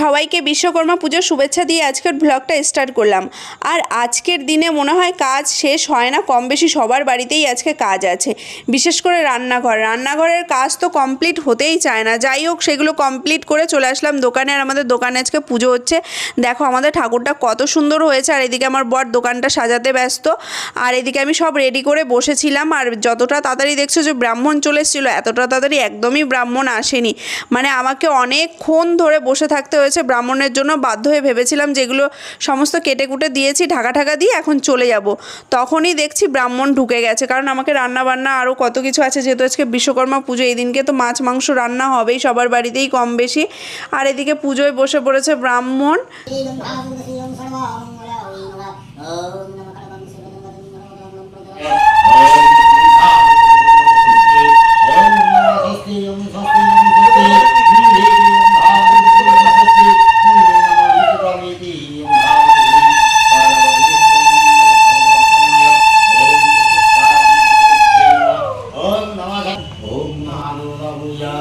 সবাইকে বিশ্বকর্মা পুজোর শুভেচ্ছা দিয়ে আজকের ব্লগটা স্টার্ট করলাম। আর আজকের দিনে মনে হয় কাজ শেষ হয় না, কম বেশি সবার বাড়িতেই আজকে কাজ আছে। বিশেষ করে রান্নাঘর। রান্নাঘরের কাজ তো কমপ্লিট হতেই চায় না। যাই হোক, সেগুলো কমপ্লিট করে চলে আসলাম দোকানে আর আমাদের দোকানে আজকে পুজো হচ্ছে। দেখো, আমাদের ঠাকুরটা কত সুন্দর হয়েছে আর এদিকে আমার বর দোকানটা সাজাতে ব্যস্ত। আর এদিকে আমি সব রেডি করে বসেছিলাম। আর যতটা তাড়াতাড়ি দেখছ যে ব্রাহ্মণ চলে এসেছিল, এতটা তাড়াতাড়ি একদমই ব্রাহ্মণ আসেনি। মানে আমাকে অনেকক্ষণ ধরে বসে থাকতে হয়েছে ব্রাহ্মণের জন্য বাধ্য হয়ে ভেবেছিলাম যেগুলো সমস্ত কেটে কুটে দিয়েছি ঢাকা ঢাকা দিয়ে এখন চলে যাব তখনই দেখছি ব্রাহ্মণ ঢুকে গেছে কারণ আমাকে রান্না বান্না আরও কত কিছু আছে যেহেতু আজকে বিশ্বকর্মা পুজো এই দিনকে তো মাছ মাংস রান্না হবেই সবার বাড়িতেই কম বেশি আর এদিকে পুজোয় বসে পড়েছে ব্রাহ্মণ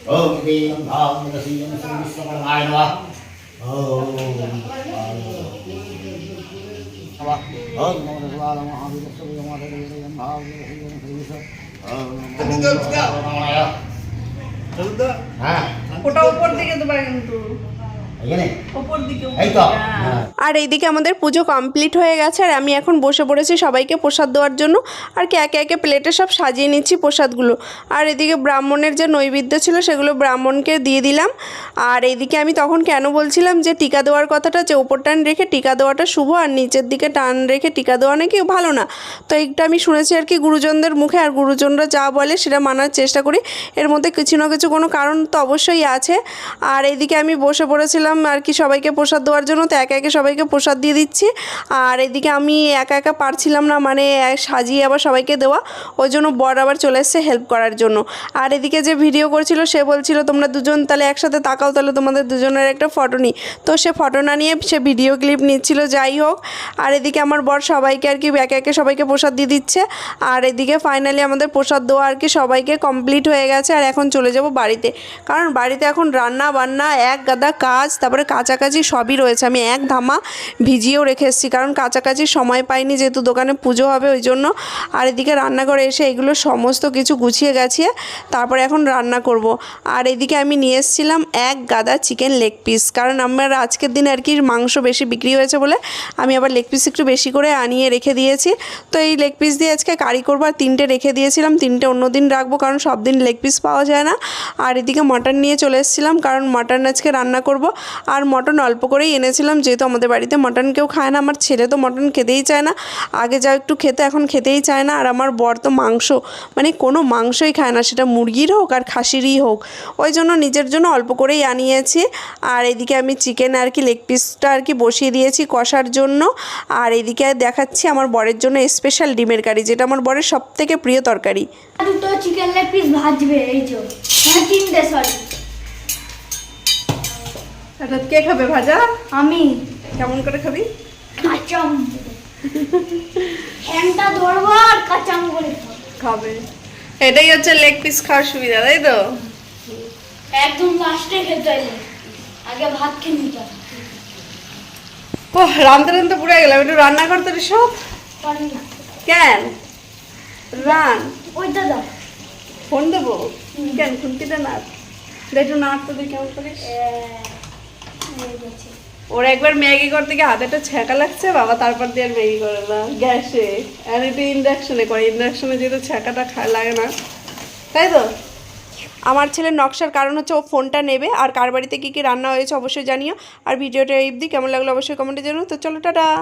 भूतस्थानम् ओम देवं भावं रसीयं श्रीविश्वकर्माय नमः ओम ओम नमः शिवाय महावीरस्य विजयमाधवेन भावं रसीयं श्रीविश्व ओम नमः হ্যাঁ ওটা উপর দিকে দেবা কিন্তু এখানে উপর দিকে এই তো হ্যাঁ আর এইদিকে আমাদের পুজো কমপ্লিট হয়ে গেছে আর আমি এখন বসে পড়েছি সবাইকে প্রসাদ দেওয়ার জন্য আর কি একে একে প্লেটে সব সাজিয়ে নিচ্ছি প্রসাদগুলো। আর এদিকে ব্রাহ্মণের যে নৈবেদ্য ছিল সেগুলো ব্রাহ্মণকে দিয়ে দিলাম। আর এইদিকে আমি তখন কেন বলছিলাম যে টিকা দেওয়ার কথাটা যে ওপর টান রেখে টিকা দেওয়াটা শুভ আর নিচের দিকে টান রেখে টিকা দেওয়া নাকি ভালো না। তো এইটা আমি শুনেছি আর কি গুরুজনদের মুখে আর গুরুজনরা যা বলে সেটা মানার চেষ্টা করি। এর মধ্যে কিছু না কিছু কোনো কারণ তো অবশ্যই আছে। আর এইদিকে আমি বসে পড়েছিলাম আর কি সবাইকে প্রসাদ দেওয়ার জন্য, তো একা একে সবাইকে প্রসাদ দিয়ে দিচ্ছি। আর এদিকে আমি একা একা পারছিলাম না মানে সাজিয়ে আবার সবাইকে দেওয়া, ওই জন্য বর আবার চলে এসছে হেল্প করার জন্য। আর এদিকে যে ভিডিও করছিল, সে বলছিল, তোমরা দুজন তাহলে একসাথে তাকাও, তাহলে তোমাদের দুজনের একটা ফটো নিই। তো সে ফটো না নিয়ে সে ভিডিও ক্লিপ নিচ্ছিল, যাই হোক। আর এদিকে আমার বর সবাইকে আর কি একে একে সবাইকে প্রসাদ দিয়ে দিচ্ছে। আর এদিকে ফাইনালি আমাদের প্রসাদ দেওয়া আর কি সবাইকে কমপ্লিট হয়ে গেছে, আর এখন চলে যাব বাড়িতে। কারণ বাড়িতে এখন রান্না বান্না এক গাদা কাজ তারপরে কাছাকাছি সবই রয়েছে। আমি এক ধামা ভিজিয়েও রেখে এসেছি, কারণ কাছাকাছি সময় পাইনি, যেহেতু দোকানে পুজো হবে ওই জন্য। আর এদিকে রান্নাঘরে এসে এগুলো সমস্ত কিছু গুছিয়ে গাছিয়ে তারপরে এখন রান্না করব। আর এদিকে আমি নিয়ে এসেছিলাম এক গাদা চিকেন লেগ পিস কারণ আমার আজকের দিন আর কি মাংস বেশি বিক্রি হয়েছে বলে আমি আবার লেগ পিস একটু বেশি করে আনিয়ে রেখে দিয়েছি। তো এই লেগ পিস দিয়ে আজকে কারি করব আর তিনটে রেখে দিয়েছিলাম, তিনটে অন্য দিন রাখব, কারণ সব দিন লেগ পিস পাওয়া যায় না। আর এদিকে মাটন নিয়ে চলে এসেছিলাম, কারণ মাটন আজকে রান্না করব। আর মটন অল্প করেই এনেছিলাম, যেহেতু আমাদের বাড়িতে মটন কেউ খায় না, আমার ছেলে তো মটন খেতেই চায় না। আগে যা একটু খেতে, এখন খেতেই চায় না। আর আমার বর তো মাংস মানে কোনো মাংসই খায় না, সেটা মুরগির হোক আর খাসিরই হোক। ওই জন্য নিজের জন্য অল্প করেই আনিয়েছি। আর এদিকে আমি চিকেন আর কি লেগ পিসটা আর কি বসিয়ে দিয়েছি কষার জন্য। আর এদিকে দেখাচ্ছি আমার বরের জন্য স্পেশাল ডিমের কারি, যেটা আমার বরের সব থেকে প্রিয় তরকারি। দুটো চিকেন লেগ পিস ভাজবে, এই যে। হ্যাঁ তিনটে সরি আচ্ছা কে খাবে ভাজা? আমি। কেমন করে খাবি? কাঁচাম। হ্যাংটা ধরবো আর কাঁচাম করে খাবে। এটাই হচ্ছে লেগ পিস খাওয়ার সুবিধা তাই তো? একদম লাস্টে খেতে আগে ভাত খেয়ে নিতে। ও রানতে রানতে পুড়ে গেলাম। একটু রান্না করতে সব? পারি না। কেন? রান। ওইটা দাও। ফোন দেবো? কেন? খুন্তিটা নাচ একটু নাচ তো দেখি কেমন করিস। ওর একবার ম্যাগি করতে গিয়ে হাতে একটা ছ্যাঁকা লাগছে বাবা তারপর দিয়ে আর ম্যাগি করে না। গ্যাসে। আর একটু ইন্ডাকশনে করে ইন্ডাকশনে যেহেতু ছ্যাঁকাটা খা- লাগে না। তাই তো? আমার ছেলের নকশার কারণ হচ্ছে ও ফোনটা নেবে আর কার বাড়িতে কী কী রান্না হয়েছে অবশ্যই জানিও। আর ভিডিওটা এই কেমন লাগল অবশ্যই কমেন্টে জানো তো চলো টাটা।